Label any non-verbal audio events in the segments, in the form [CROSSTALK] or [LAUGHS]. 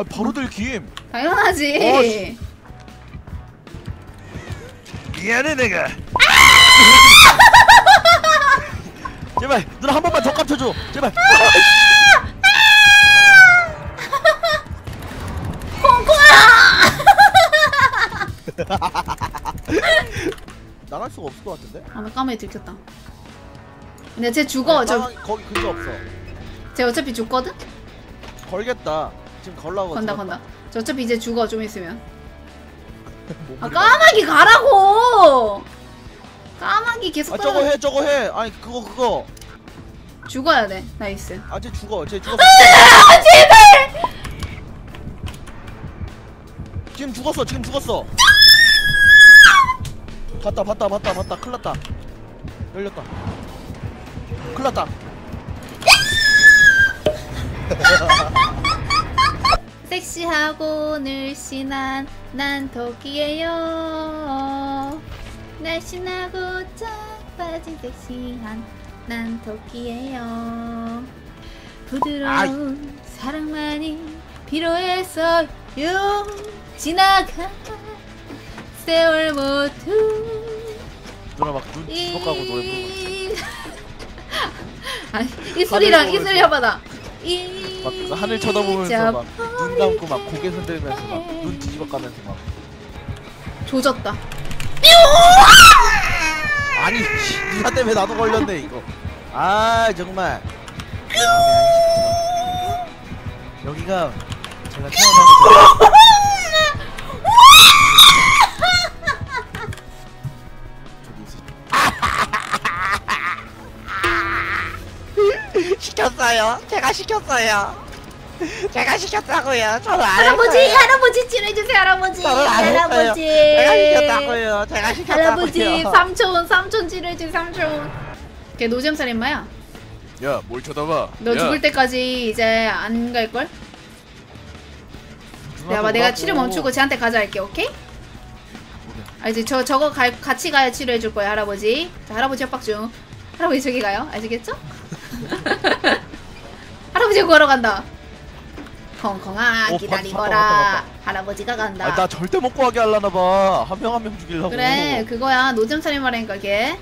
아 바로 들킴. 당연하지. 미안해 내가. 제발 누나 한 번만 더 깜쳐줘. 제발. [LAUGHS] 나갈 수가 없을 것 같은데? 아, 나 까마귀 들켰다. 근데 쟤 죽어. 저, 거기 근처 없어. 쟤 어차피 죽거든? 걸겠다. 지금 걸라고. 건다. 건다. 저 어차피 이제 죽어, 좀 있으면. 아. 까마귀 가라고! 까마귀 계속 아 저거 따라... 해 저거 해. 아니 그거 그거. 죽어야 돼. 나이스. 아쟤 죽어. 쟤 죽었어. 아, 제발! 지금 죽었어. 지금 죽었어. 봤다 봤다 봤다 봤다. 큰났다. 열렸다. 큰났다. [LAUGHS] 섹시하고 늘씬한 난 토끼예요. 날씬하고 쫙 빠진 섹시한 난 토끼예요. 부드러운 사랑만이 필요해서요. 지나가 세월 모두 누나 막눈 뒤집어가고 노래 부르고 있어. [LAUGHS] 아니 하늘 소리 해봐라. 이 막 그 하늘 쳐다보면서 막 눈 감고 막 고개 흔들면서 막 눈 뒤집어 가면서 막. 조졌다. 아니 씨, 누나 때문에 나도 걸렸네 이거. 아 정말. 여기가 제가 태어나서 시켰어요. 제가 시켰어요. 제가 시켰다고요. 저는 안 할아버지, 했어요. 할아버지 치료해주세요, 할아버지. 저는 안. 할아버지. 제가 시켰다고요. 제가 시켰다고요. 할아버지, 삼촌, 삼촌 치료해주세요, 삼촌. 걔 노잼 살인마야. 야 뭘 쳐다봐 너 죽을 때까지 이제 안 갈 걸? 내가 내가 치료 멈추고 쟤한테 가자 할게, 오케이? 알지? 저 저거 갈, 같이 가야 치료해줄 거야, 할아버지. 자, 할아버지 협박 중. 할아버지 저기 가요, 아시겠죠? [LAUGHS] 할아버지 걸어 간다. 콩콩아 오, 기다리거라. 봤다, 봤다, 봤다. 할아버지가 간다. 아나 절대 못 구하게 하려나 봐 한 명 한 명 죽이려고 그래 그거야 노잼 살인마라니까 걔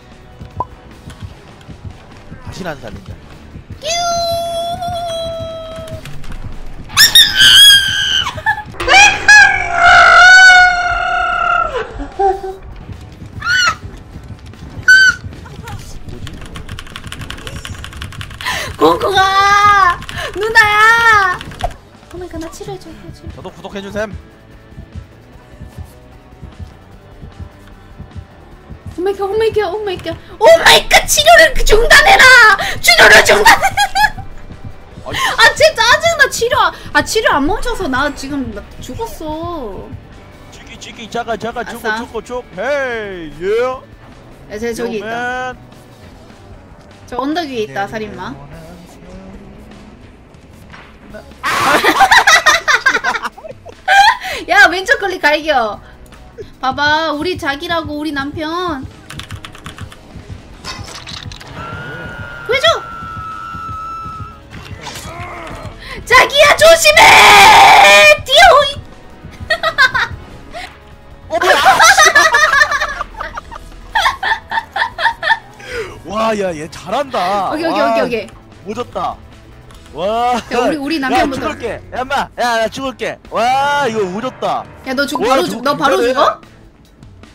다시 난 살린다 누나야! 오마이갓 나 치료해줘 치료. 저도 구독해주셈. 오마이갓 오마이갓 오마이갓 오마이갓 치료를 그 중단해라! 치료를 중단해! 아이, 아쟤 짜증나 치료. 아 치료 안 멈춰서 나 지금 나 죽었어. 찌기 찌기 자가 자가 죽고. 죽고 죽 헤이 예. 야쟤 저기 있다. 저 언덕 위에 있다 살인마 야 왼쪽 클릭 갈겨. 봐봐 우리 자기라고 우리 남편. 보여줘! 자기야 조심해! 뛰어 [LAUGHS] 와야 얘 잘한다. 오케이 오케이 와, 오케이 오케이. 오졌다 와 야, 우리- 우리 남편부터. 야 죽을게 야 인마 야나 죽을게 와 이거 오졌다 야너죽 와, 바로 죽 너 바로. 죽어?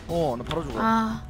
어나 바로 죽어 아